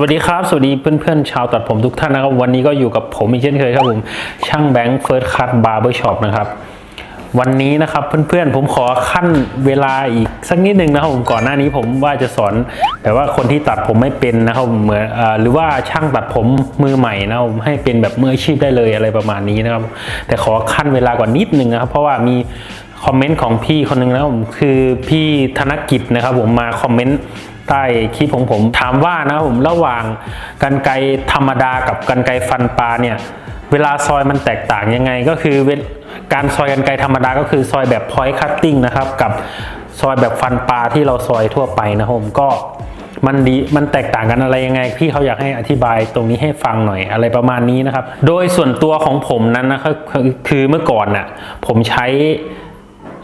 วัสดีครับ สวัสดีเพื่อนๆชาวตัดผมทุกท่านนะครับ วันนี้ก็อยู่กับผมอีกเช่นเคยครับผมช่างแบงค์เฟิร์สคัตบาร์เบอร์ช็อปนะครับ วันนี้นะครับเพื่อนๆผมขอขั้นเวลาอีกสักนิดนึงนะครับผมก่อนหน้านี้ผมว่าจะสอนแต่ว่าคนที่ตัดผมไม่เป็นนะครับผมเหมือนหรือว่าช่างตัดผมมือใหม่นะผมให้เป็นแบบมืออาชีพได้เลยอะไรประมาณนี้นะครับ แต่ขอขั้นเวลาก่อนนิดนึงนะครับเพราะว่ามีคอมเมนต์ของพี่คนหนึงนะครับผมคือพี่ธนกิจนะครับผมมาคอมเมนต์ ใต้คลิปของผม ถามว่านะครับผมระหว่างกันไกธรรมดากับกันไกฟันปลาเนี่ยเวลาซอยมันแตกต่างยังไงก็คือเวลการซอยกันไกธรรมดาก็คือซอยแบบ point cutting นะครับ กับซอยแบบฟันปลาที่เราซอยทั่วไปนะครับผมก็มันดีมันแตกต่างกันอะไรยังไง พี่เขาอยากให้อธิบายตรงนี้ให้ฟังหน่อยอะไรประมาณนี้นะครับ โดยส่วนตัวของผมนั้นนะครับคือคือเมื่อก่อนน่ะผมใช้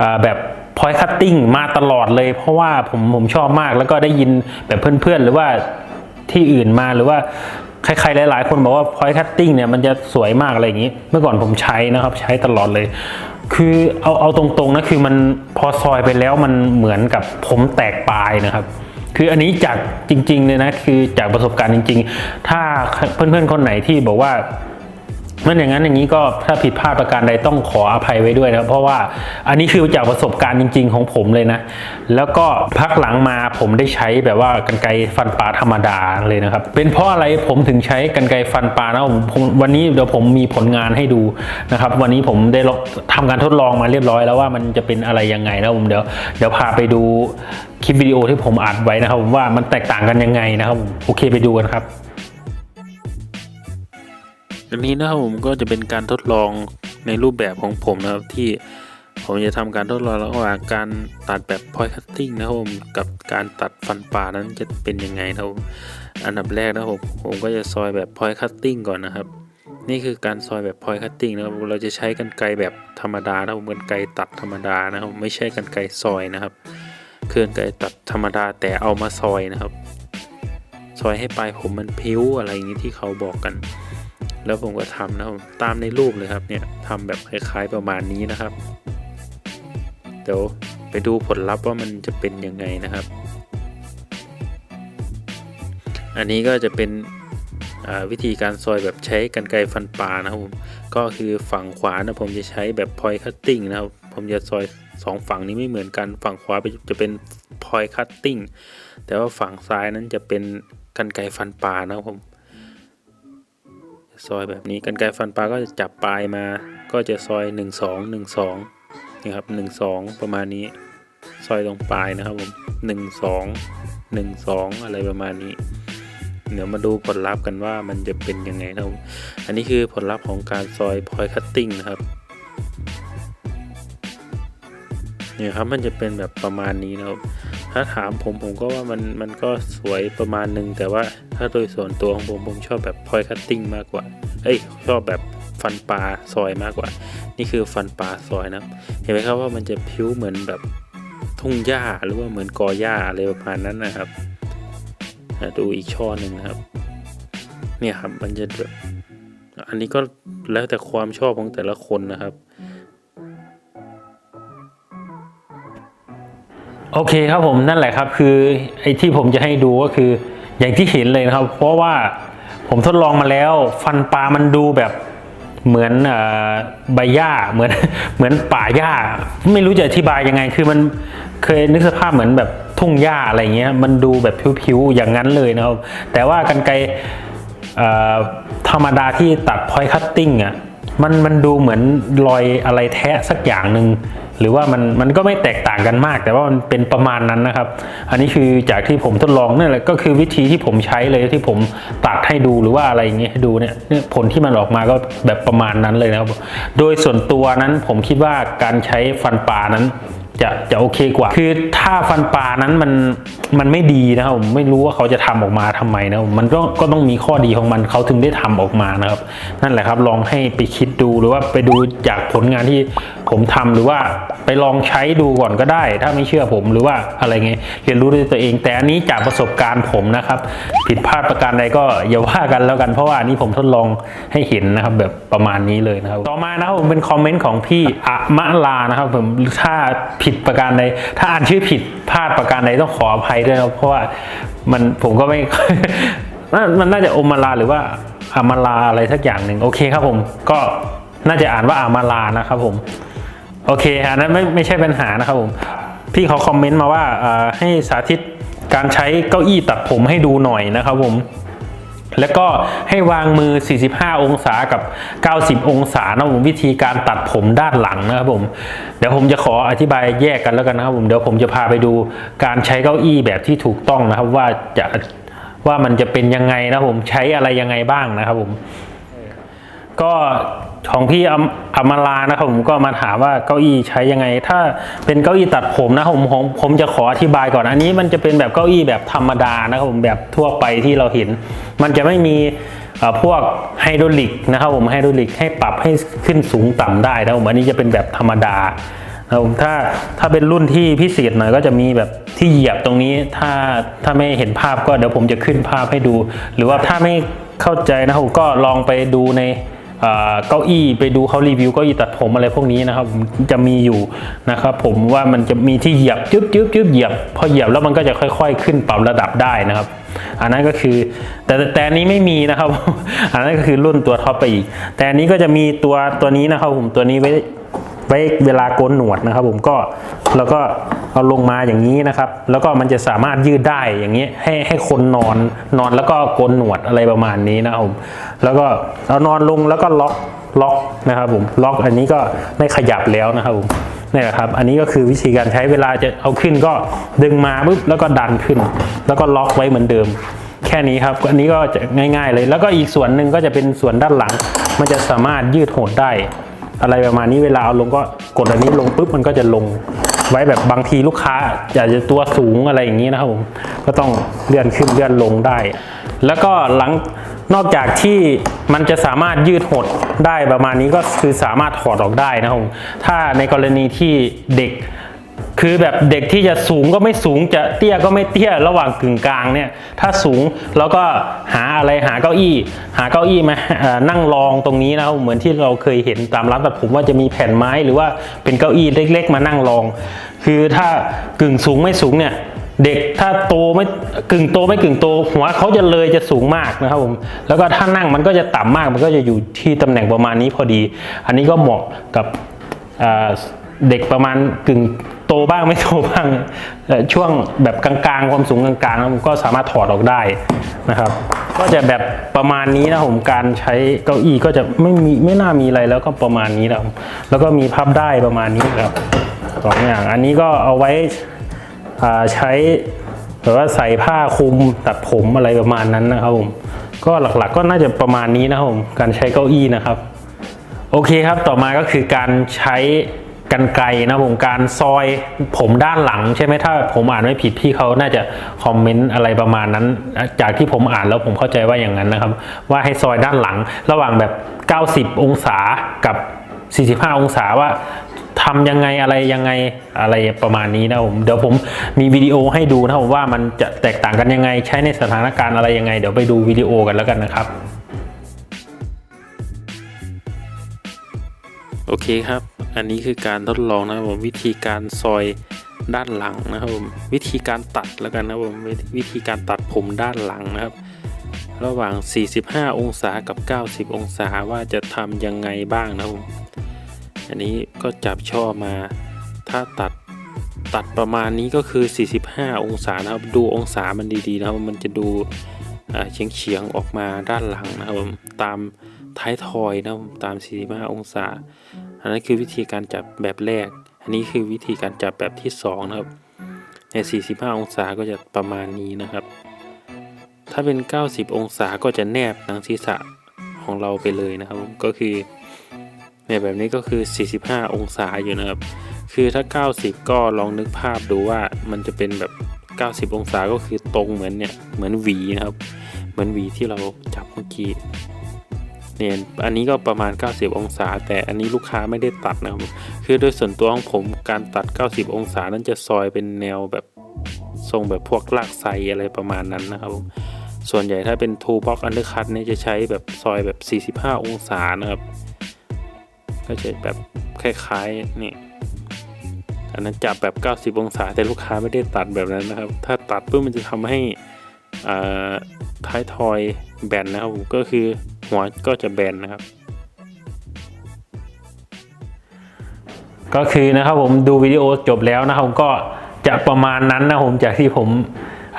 อ่าแบบ point cutting มาตลอดเลย เพราะว่าผมผมชอบมากแล้วก็ได้ยินแบบเพื่อนๆ หรือว่าที่อื่นมาหรือว่าใครๆหลายๆ คนบอกว่า point cutting เนี่ยมันจะสวยมากอะไรอย่างนี้ เมื่อก่อนผมใช้นะครับใช้ตลอดเลย คือเอาเอาตรงๆนะคือมันพอซอยไปแล้วมันเหมือนกับผมแตกปลายนะครับคืออันนี้จากจริงๆเลยนะคือจากประสบการณ์จริง ๆ ถ้าเพื่อนๆคนไหนที่บอกว่า มันอย่างนั้นอย่างนี้ก็ถ้าผิดพลาดประการใดต้องขออภัยไว้ด้วยนะเพราะว่าอันนี้คือจากประสบการณ์จริง ๆ ของผมเลยนะ แล้วก็พักหลังมาผมได้ใช้แบบว่ากันไกฟันปลาธรรมดาเลยนะครับ เป็นเพราะอะไรผมถึงใช้กันไกฟันปลานะผมวันนี้เดี๋ยวผมมีผลงานให้ดูนะครับ วันนี้ผมได้ลองทำการทดลองมาเรียบร้อยแล้วว่ามันจะเป็นอะไรยังไงนะผมเดี๋ยวเดี๋ยวพาไปดูคลิปวิดีโอที่ผมอัดไว้นะครับว่ามันแตกต่างกันยังไงนะครับโอเคไปดูกันครับ อันนี้นะครับผมก็จะเป็นการทดลองในรูปแบบของผมนะครับที่ผมจะทำการทดลองระหว่างการตัดแบบ point cutting นะครับผมกับการตัดฟันปลานั้นจะเป็นยังไงนะครับอันดับแรกนะครับผมผมก็จะซอยแบบ point cutting ก่อนนะครับ นี่คือการซอยแบบ point cutting นะครับเราจะใช้กันไกรแบบธรรมดานะครับผมกันไกรตัดธรรมดานะครับไม่ใช่กันไกรซอยนะครับเคลื่อกันไกรตัดธรรมดาแต่เอามาซอยนะครับ ซอยให้ปลายผมมันพิ้วอะไรอย่างนี้ที่เขาบอกกัน แล้วผมก็ทำนะตามในรูปเลยครับเนี่ยทำแบบคล้ายๆประมาณนี้นะครับ เดี๋ยวไปดูผลลัพธ์ว่ามันจะเป็นยังไงนะครับ อันนี้ก็จะเป็นวิธีการซอยแบบใช้กันไกรฟันปลานะครับผมก็คือฝั่งขวานะผมจะใช้แบบ point cutting นะครับผมจะซอยสองฝั่งนี้ไม่เหมือนกันฝั่งขวาจะเป็น point cutting แต่ว่าฝั่งซ้ายนั้นจะเป็นกันไกรฟันปลานะครับผม ซอยแบบนี้กันไกรฟันปลาก็จะจับปลายมา ก็จะซอย 1 2 1 2นี่ครับ1 2 ประมาณนี้ ซอยตรงปลายนะครับผม1 2 1 2 อะไรประมาณนี้ เดี๋ยวมาดูผลลัพธ์กันว่ามันจะเป็นยังไงนะครับอันนี้คือผลลัพธ์ของการซอยพอยคัตติ้งนะครับเนี่ยครับมันจะเป็นแบบประมาณนี้นะครับ ถ้าถามผมผมก็ว่ามันมันก็สวยประมาณหนึ่งแต่ว่าถ้าโดยส่วนตัวของผมผมชอบแบบพอยคัตติ้งมากกว่า เอ้ยชอบแบบฟันปลาซอยมากกว่า นี่คือฟันปลาซอยนะเห็นไหมครับว่ามันจะพิ้วเหมือนแบบทุ่งหญ้าหรือว่าเหมือนกอหญ้าอะไรประมาณนั้นนะครับดูอีกช่อหนึ่งนะครับ เนี่ยครับมันจะแบบอันนี้ก็แล้วแต่ความชอบของแต่ละคนนะครับ โอเคครับผมนั่นแหละครับคือไอ้ที่ผมจะให้ดูก็คืออย่างที่เห็นเลยนะครับ เพราะว่าผมทดลองมาแล้ว ฟันปลามันดูแบบเหมือนใบหญ้าเหมือนเหมือนป่าหญ้า ไม่รู้จะอธิบายยังไง คือมันเคยนึกสภาพเหมือนแบบทุ่งหญ้าอะไรเงี้ยมันดูแบบผิวๆอย่างนั้นเลยนะครับ แต่ว่ากันไกรเอ่อธรรมดาที่ตัด point cutting อะมันมันดูเหมือนรอยอะไรแทะสักอย่างหนึ่ง หรือว่ามันมันก็ไม่แตกต่างกันมาก แต่ว่ามันเป็นประมาณนั้นนะครับ อันนี้คือจากที่ผมทดลองนั่แหละก็คือวิธีที่ผมใช้เลยที่ผมตัดให้ดูหรือว่าอะไรอย่างเงี้ยให้ดูเนี่ยเนี่ยผลที่มันออกมาก็แบบประมาณนั้นเลยนะครับ โดยส่วนตัวนั้นผมคิดว่าการใช้ฟันปลานั้นจะจะโอเคกว่า คือถ้าฟันปลานั้นมันมันไม่ดีนะครับผมไม่รู้ว่าเขาจะทำออกมาทำไมนะมันก็ก็ต้องมีข้อดีของมันเขาถึงได้ทำออกมานะครับ นั่นแหละครับลองให้ไปคิดดูหรือว่าไปดูจากผลงานที่ผมทำหรือว่าไปลองใช้ดูก่อนก็ได้ ถ้าไม่เชื่อผมหรือว่าอะไรเงี้ยเรียนรู้ด้วยตัวเอง แต่อันนี้จากประสบการณ์ผมนะครับ ผิดพลาดประการใดก็อย่าว่ากันแล้วกันเพราะว่าอันนี้ผมทดลองให้เห็นนะครับแบบประมาณนี้เลยนะครับ ต่อมานะครับผมเป็นคอมเมนต์ของพี่อะมะลานะครับผมถ้าผิดประการใดถ้าอ่านชื่อผิดพลาดประการใดต้องขออภัยด้วยนะเพราะว่ามันผมก็ไม่มันน่าจะอมาลาหรือว่าอามาลาอะไรสักอย่างหนึ่งโอเคครับผมก็น่าจะอ่านว่าอามาลานะครับผม โอเคอันนั้นไม่ไม่ใช่ปัญหานะครับผมพี่เขาคอมเมนต์มาว่าให้สาธิตการใช้เก้าอี้ตัดผมให้ดูหน่อยนะครับผมแล้วก็ให้วางมือ 45 องศากับ 90 องศานะผมวิธีการตัดผมด้านหลังนะครับผม เดี๋ยวผมจะขออธิบายแยกกันแล้วกันนะครับผมเดี๋ยวผมจะพาไปดูการใช้เก้าอี้แบบที่ถูกต้องนะครับ ว่าจะว่ามันจะเป็นยังไงนะครับผมใช้อะไรยังไงบ้างนะครับผม ก็ ของพี่อำอมรานะครับผมก็มาถามว่าเก้าอี้ใช้ยังไง ถ้าเป็นเก้าอี้ตัดผมนะผมผมผมจะขออธิบายก่อนอันนี้มันจะเป็นแบบเก้าอี้แบบธรรมดานะครับผมแบบทั่วไปที่เราเห็น มันจะไม่มีพวกไฮดรอลิกนะครับผมไฮดรอลิกให้ปรับให้ขึ้นสูงต่ำได้นะครับผมอันนี้จะเป็นแบบธรรมดานะครับผมถ้าถ้าเป็นรุ่นที่พิเศษหน่อยก็จะมีแบบที่เหยียบตรงนี้ ถ้าถ้าไม่เห็นภาพก็เดี๋ยวผมจะขึ้นภาพให้ดู หรือว่าถ้าไม่เข้าใจนะครับผมก็ลองไปดูใน เก้าอี้ไปดูเขารีวิวเก้าอี้ตัดผมอะไรพวกนี้นะครับจะมีอยู่นะครับผมว่ามันจะมีที่เหยียบจึ๊บจึ๊บจึ๊บเหยียบพอเหยียบแล้วมันก็จะค่อย ๆ ขึ้นปรับระดับได้นะครับ อันนั้นก็คือแต่แต่อันนี้ไม่มีนะครับ อันนั้นก็คือรุ่นตัวท็อปไปอีก แต่อันนี้ก็จะมีตัวตัวนี้นะครับผมตัวนี้ไว้ ไว้เวลาโกนหนวดนะครับ ผมก็แล้วก็เอาลงมาอย่างนี้นะครับ แล้วก็มันจะสามารถยืดได้อย่างนี้ให้ให้คนนอนนอนแล้วก็โกนหนวดอะไรประมาณนี้นะครับผมแล้วก็เอานอนลงแล้วก็ล็อกล็อกนะครับ ผมล็อกอันนี้ก็ไม่ขยับแล้วนะครับผมนี่แหละครับ อันนี้ก็คือวิธีการใช้เวลาจะเอาขึ้นก็ดึงมาปุ๊บแล้วก็ดันขึ้น แล้วก็ล็อกไว้เหมือนเดิม แค่นี้ครับอันนี้ก็จะง่าย ๆ เลย แล้วก็อีกส่วนหนึ่งก็จะเป็นส่วนด้านหลัง มันจะสามารถยืดโหดได้ อะไรประมาณนี้เวลาเอาลงก็กดอันนี้ลงปุ๊บมันก็จะลง ไว้แบบบางทีลูกค้าอยากจะตัวสูงอะไรอย่างนี้นะครับผมก็ต้องเลื่อนขึ้นเลื่อนลงได้ แล้วก็หลังนอกจากที่มันจะสามารถยืดหดได้ประมาณนี้ก็คือสามารถถอดออกได้นะครับผมถ้าในกรณีที่เด็ก คือแบบเด็กที่จะสูงก็ไม่สูงจะเตี้ยก็ไม่เตี้ยระหว่างกึ่งกลางเนี่ย ถ้าสูงเราก็หาอะไรหาเก้าอี้ หาเก้าอี้มานั่งรองตรงนี้นะครับเหมือนที่เราเคยเห็นตามร้านตัดผมว่าจะมีแผ่นไม้หรือว่าเป็นเก้าอี้เล็ก ๆ มานั่งรอง คือถ้ากึ่งสูงไม่สูงเนี่ยเด็กถ้าโตไม่กึ่งโตไม่กึ่งโต หัวเขาจะเลยจะสูงมากนะครับผมแล้วก็ถ้านั่งมันก็จะต่ำมากมันก็จะอยู่ที่ตำแหน่งประมาณนี้พอดี อันนี้ก็เหมาะกับเด็กประมาณกึ่ง ตบ้างไม่โตบ้างช่วงแบบกลางๆ ความสูงกลางๆแล้วมันก็สามารถถอดออกได้นะครับ ก็จะแบบประมาณนี้นะผมการใช้เก้าอี้ก็จะไม่มีไม่น่ามีอะไรแล้วก็ประมาณนี้นะครับแล้วก็มีพับได้ประมาณนี้ครับสองอย่างอันนี้ก็เอาไว้อ่าใช้แบบว่าใส่ผ้าคลุมตัดผมอะไรประมาณนั้นนะครับผมก็หลักๆก็น่าจะประมาณนี้นะครับผมการใช้เก้าอี้นะครับ โอเคครับต่อมาก็คือการใช้ กันไกรนะผมการซอยผมด้านหลังใช่ไหมถ้าผมอ่านไม่ผิดพี่เขาน่าจะคอมเมนต์อะไรประมาณนั้น จากที่ผมอ่านแล้วผมเข้าใจว่าอย่างนั้นนะครับ ว่าให้ซอยด้านหลังระหว่างแบบ 90 องศากับ 45 องศาว่าทำยังไงอะไรยังไงอะไรประมาณนี้นะผมเดี๋ยวผมมีวิดีโอให้ดูนะผมว่ามันจะแตกต่างกันยังไง ใช้ในสถานการณ์อะไรยังไง เดี๋ยวไปดูวิดีโอกันแล้วกันนะครับ โอเคครับ อันนี้คือการทดลองนะครับผมวิธีการซอยด้านหลังนะครับผมวิธีการตัดแล้วกันนะครับผมวิธีการตัดผมด้านหลังนะครับ ระหว่าง 45 องศากับ 90 องศาว่าจะทำยังไงบ้างนะครับผมอันนี้ก็จับช่อมา ถ้าตัดตัดประมาณนี้ก็คือ 45 องศานะครับ ดูองศามันดีๆนะครับมันจะดูเฉียงๆออกมาด้านหลังนะครับผมตามท้ายทอยนะครับตาม 45 องศา อันนั้นคือวิธีการจับแบบแรก อันนี้คือวิธีการจับแบบที่สองนะครับ ใน 45 องศาก็จะประมาณนี้นะครับ ถ้าเป็น 90 องศาก็จะแนบหนังศีรษะของเราไปเลยนะครับ ก็คือเนี่ยแบบนี้ก็คือ 45 องศาอยู่นะครับ คือถ้า 90 ก็ลองนึกภาพดูว่ามันจะเป็นแบบ 90 องศาก็คือตรงเหมือนเนี่ย เหมือนหวีนะครับ เหมือนหวีที่เราจับเมื่อกี้ เนี่ยอันนี้ก็ประมาณ 90 องศา แต่อันนี้ลูกค้าไม่ได้ตัดนะครับคือโดยส่วนตัวของผมการตัด 90 องศานั้นจะซอยเป็นแนวแบบทรงแบบพวกลากไซอะไรประมาณนั้นนะครับผมส่วนใหญ่ถ้าเป็น two box undercut เนี่ยจะใช้แบบซอยแบบ 45 องศานะครับ ก็จะแบบคล้ายๆนี่อันนั้นจับแบบ 90 องศา แต่ลูกค้าไม่ได้ตัดแบบนั้นนะครับ ถ้าตัดปุ๊บมันจะทำให้ท้ายทอย แบนนะครับผมก็คือหัวก็จะแบนนะครับ ก็คือนะครับผมดูวิดีโอจบแล้วนะครับก็จะประมาณนั้นนะผมจากที่ผม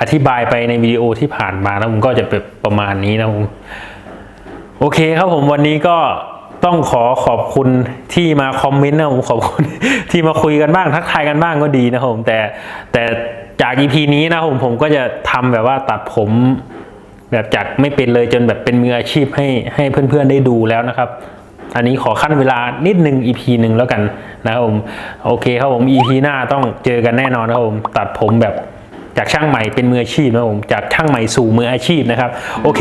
อธิบายไปในวิดีโอที่ผ่านมานะผมก็จะเป็นประมาณนี้นะผมโอเคครับผมวันนี้ก็ต้องขอขอบคุณที่มาคอมเมนต์นะผมขอบคุณที่มาคุยกันบ้างทักทายกันบ้างก็ดีนะครับผมแต่แต่จาก EP นี้นะผมผมก็จะทำแบบว่าตัดผม แบบจากไม่เป็นเลยจนแบบเป็นมืออาชีพให้ให้เพื่อนๆได้ดูแล้วนะครับ อันนี้ขอขั้นเวลานิดนึง EP หนึ่งแล้วกันนะครับผมโอเคครับผม EP หน้าต้องเจอกันแน่นอนนะครับผมตัดผมแบบจากช่างใหม่เป็นมืออาชีพนะครับผมจากช่างใหม่สู่มืออาชีพนะครับ โอเค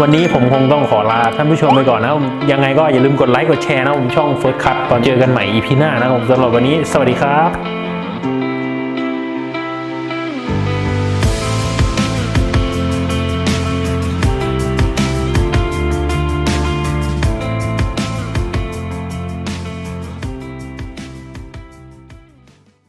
วันนี้ผมคงต้องขอลาท่านผู้ชมไปก่อนนะครับผมยังไงก็อย่าลืมกดไลค์กดแชร์นะครับผมช่อง First Cut ตอนเจอกันใหม่ EP หน้านะครับผมสำหรับวันนี้ สวัสดีครับ